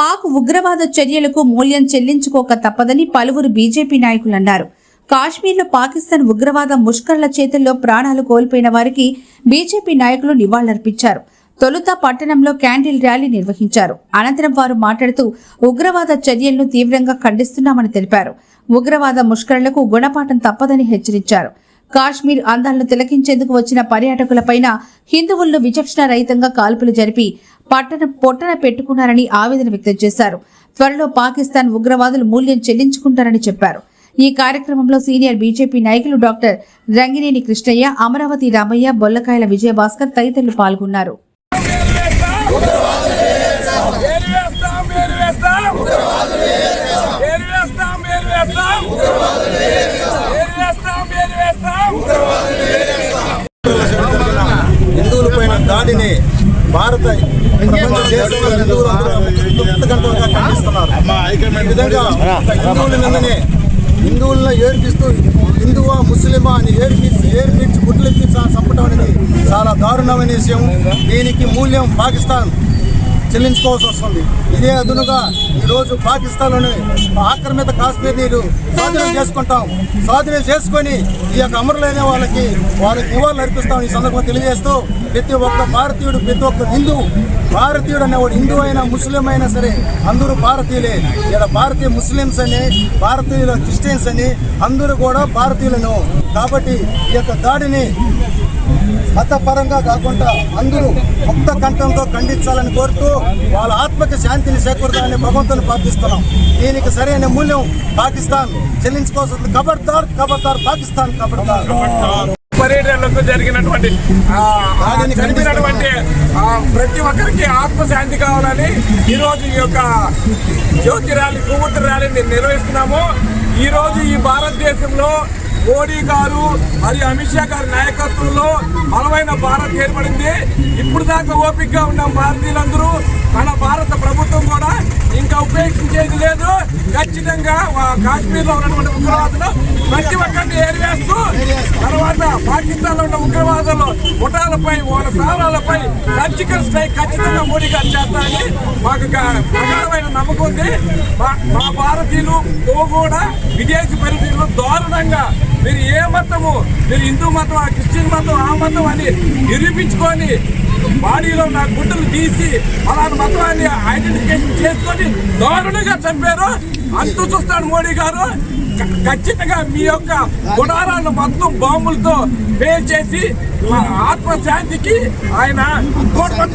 పాక్ ఉగ్రవాద చర్యలకు మూల్యం చెల్లించుకోక తప్పదని పలువురు బీజేపీ నాయకులు అన్నారు. కాశ్మీర్లో పాకిస్తాన్ ఉగ్రవాద ముష్కర్ల చేతుల్లో ప్రాణాలు కోల్పోయిన వారికి బీజేపీ నాయకులు నివాళులర్పించారు. తొలుత పట్టణంలో క్యాండిల్ ర్యాలీ నిర్వహించారు. అనంతరం వారు మాట్లాడుతూ ఉగ్రవాద చర్యలను తీవ్రంగా ఖండిస్తున్నామని తెలిపారు. ఉగ్రవాద ముష్కరులకు గుణపాఠం తప్పదని హెచ్చరించారు. కాశ్మీర్ అందాలను తిలకించేందుకు వచ్చిన పర్యాటకులపైన హిందువులను విచక్షణ రహితంగా కాల్పులు జరిపి పట్టణ పొట్టన పెట్టుకున్నారని ఆవేదన వ్యక్తం చేశారు. త్వరలో పాకిస్తాన్ ఉగ్రవాదులు మూల్యం చెల్లించుకుంటారని చెప్పారు. ఈ కార్యక్రమంలో సీనియర్ బీజేపీ నాయకులు డాక్టర్ రంగినేని కృష్ణయ్య అమరావతి రామయ్య బొల్లకాయల విజయభాస్కర్ తదితరులు పాల్గొన్నారు. హిందువులపైన దాడిని భారత ప్రపంచ హిందువుల హిందువులను ఏర్పిస్తూ హిందువా ముస్లిమా అని ఏర్పించి ఏర్పించి గుడ్లెత్తి చంపడం అనేది చాలా దారుణమైన విషయం. దీనికి మూల్యం పాకిస్తాన్. చెల్లించుకోవాల్సి వస్తుంది. ఇదే అదునుగా ఈరోజు పాకిస్తాన్లోని ఆక్రమిత కాశ్మీర్ నీరు స్వాధీనం చేసుకుంటాం. స్వాధీనం చేసుకొని ఈ యొక్క అమరులైన వాళ్ళకి వాళ్ళకి నివాళులు అర్పిస్తాం. ఈ సందర్భంగా తెలియజేస్తూ ప్రతి ఒక్క భారతీయుడు ప్రతి ఒక్క హిందూ భారతీయుడు అనేవాడు హిందూ అయినా ముస్లిం అయినా సరే అందరూ భారతీయులే. ఇలా భారతీయ ముస్లిమ్స్ అని భారతీయుల క్రిస్టియన్స్ అని అందరూ కూడా భారతీయులను. కాబట్టి ఈ యొక్క దాడిని మతపరంగా కాకుండా అందరూ ముక్త కంఠంతో ఖండించాలని కోరుతూ వాళ్ళ ఆత్మకి శాంతిని చేకూరుతామని భగవంతుని ప్రార్థిస్తున్నాం. దీనికి సరైన మూల్యం పాకిస్తాన్ చెల్లించుకోవాల్సింది కబడ్దార్ కబడ్దార్ పాకిస్తాన్ కబడ్దార్ పర్యటనలకు జరిగినటువంటి ప్రతి ఒక్కరికి ఆత్మశాంతి కావాలని ఈరోజు ఈ యొక్క జ్యోతి ర్యాలీ కొవ్వొత్తి ర్యాలీని నిర్వహిస్తున్నాము. ఈరోజు ఈ భారతదేశంలో మోడీ గారు మరియు అమిత్ షా గారి నాయకత్వంలో బలమైన భారత్ ఏర్పడింది. ఇప్పుడు దాకా ఓపికగా ఉన్న భారతీయులందరూ మన భారత ప్రభుత్వం కూడా ఇంకా ఉపేక్షించేది లేదు. ఖచ్చితంగా వా- కాశ్మీర్లో ఉన్నటువంటి ఉగ్రవాదులు ప్రతి ఒక్కరిని ఏరివేస్తూ తర్వాత పాకిస్తాన్ ఉన్న ఉగ్రవాదులు ముఠాలపై వాళ్ళ స్థావరాలపై సర్జికల్ స్ట్రైక్ ఖచ్చితంగా మోడీ గారు చేస్తారని మాకు గ- ప్రగాఢమైన నమ్మకం ఉంది. మా- భారతీయులు కూడా విదేశీ పరిస్థితులు దారుణంగా మీరు ఏ మతము మీరు హిందూ మతం ఆ క్రిస్టియన్ మతం ఆ మతం అని నిరూపించుకొని బాడీలో నా గుడ్డలు తీసి అలాంటి మతాన్ని ఐడెంటిఫికేషన్ చేసుకొని దారుణంగా చంపారు. అంత చూస్తాడు మోడీ గారు. ఖచ్చితంగా మీ యొక్క గుడారాలను మొత్తం బాంబులతో పేల్ చేసి మా ఆత్మశాంతికి ఆయన కోరుకుంటారు